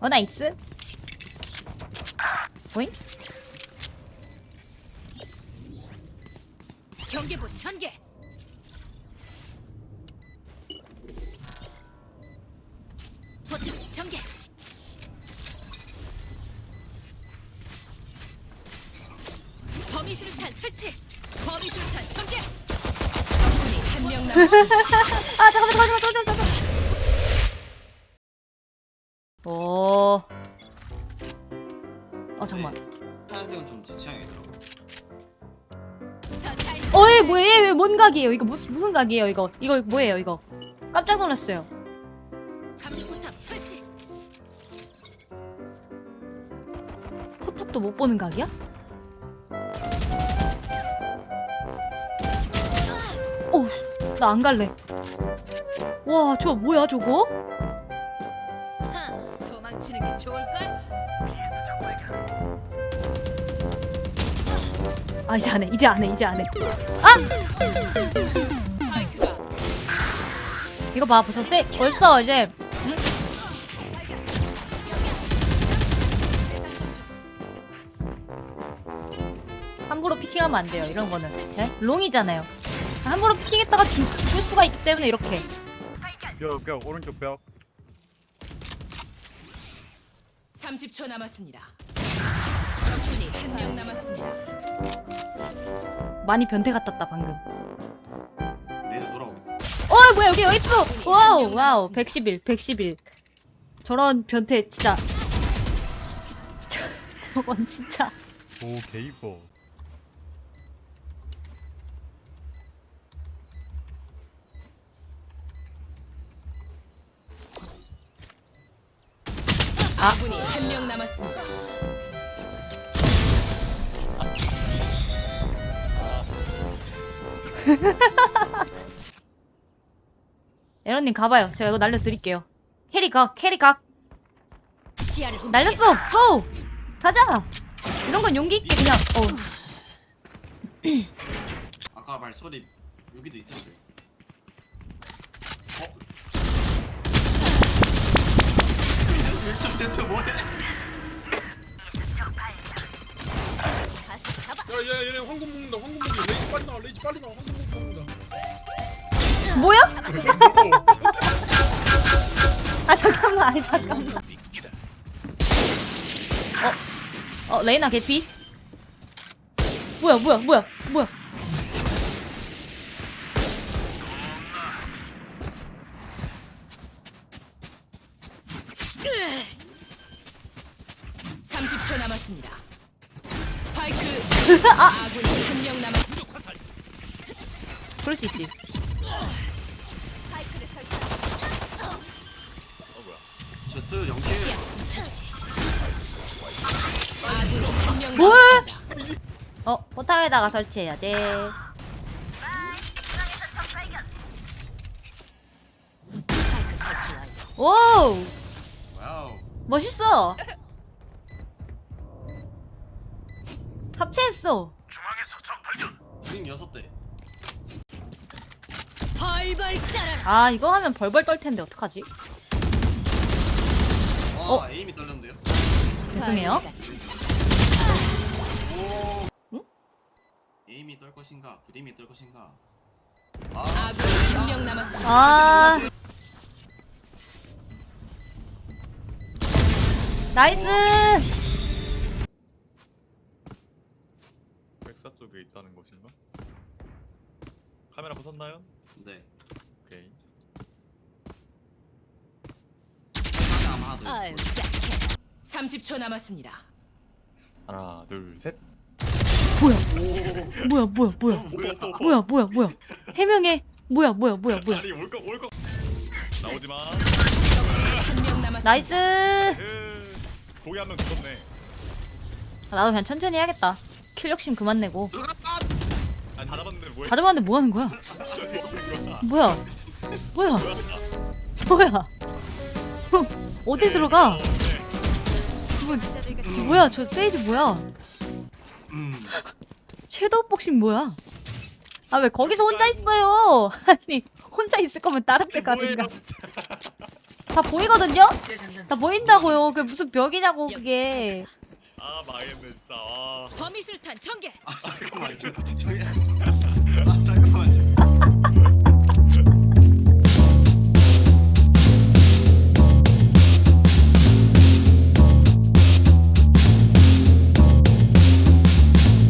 어 나이스 보잉? 경계부 전개. 포트 전개. 범위술탄 설치. 범위술탄 전개. 적군이 한명 남았. 아 잠깐만 잠깐만 잠깐만 잠깐만 오. 어 잠깐만. 하얀색은 좀 제 취향이더라고. 어이 뭐예요? 왜 뭔 각이에요? 이거 무슨 무슨 각이에요? 이거 이거 뭐예요? 이거 깜짝 놀랐어요. 감시포탑 설치. 포탑도 못 보는 각이야? 오, 나 안 갈래. 와, 저 뭐야 저거? 하, 도망치는 게 좋을 걸. 아 이제 안 해, 이제 안 해, 이제 안 해. 스파이크가 이거 봐, 벌써 세, 벌써 이제. 함부로 피킹하면 안 돼요. 이런 거는 네? 롱이잖아요. 함부로 피킹했다가 죽, 죽을 수가 있기 때문에 이렇게. 벽, 벽, 오른쪽 벽. 30초 남았습니다. 적군이 한 명 남았습니다. 많이 변태 같았다 방금. 레드 돌아오겠다. 어 뭐야 여기 여기 있어. 와우 와우 111 111. 저런 변태 진짜. 저, 저건 진짜. 오, 개 이뻐. 아군이 한 명 남았습니다. 에런님 가봐요. 제가 이거 날려드릴게요. 캐리 각 캐리 각 시야를 날렸어. 고 가자. 이런 건 용기 있게 그냥. 어. 아까 말소리 여기도 있었어요. 1점 제트 뭐해? 가스 잡아. 야, 야, 얘네 황금 먹는다. 황금 먹이. 레이지 빨리 나와. 레이지 빨리 나와. 황금 먹는다. 뭐야? 아 잠깐만. 아니 잠깐만. 어. 어 레이나 개피. 뭐야 뭐야 뭐야 뭐야. 으. 30초 남았습니다. 스파이크 아군이 한명 남았습니다. 그럴 수 있지. 스파이크를 설치. 제트 연계. 시야 훔쳐주지. 아군이 한명 뭘? 남았습니다. 어 포탑에다가 설치해야 돼. 스파이크 설치 완료. 오 와우. 멋있어. 합체했어. 드림 6대. 벌벌 따라라. 아 이거 하면 벌벌 떨 텐데 어떡하지? 와, 어? 에임이 떨렸는데요? 죄송해요. 오. 에임이 떨 것인가? 그림이 떨 것인가? 아, 한명 남았습니다. 아 나이스. 것인가? 카메라 부쉈나요? 네. 오케이. 아마 하나 더 아유, 있을 거예요. 약해. 30초 남았습니다. 하나, 둘, 셋. 뭐야 뭐야 뭐야 뭐야 뭐야 뭐야 해명해 뭐야 뭐야 뭐야 뭐야 아니, 올 거, 올 거. 나오지 마. 한 명 남았습니다. 나이스. 으, 고기 한명 죽었네. 아, 나도 그냥 천천히 해야겠다. 킬 욕심 그만 내고. 아니, 다 잡았는데? 다 잡았는데 뭐 하는 거야? 뭐야? 뭐야? 뭐야? 어디 들어가? 뭐, 뭐야? 저 세이지 뭐야? 음. 섀도우 복싱 뭐야? 아 왜 거기서 혼자 있어요? 아니 혼자 있을 거면 다른 데 가든가. 다 보이거든요? 다 보인다고요. 그게 무슨 벽이냐고 그게. 아 망했네 진짜. 아. 술탄 전개. 아 잠깐만. 저기. 아 잠깐만.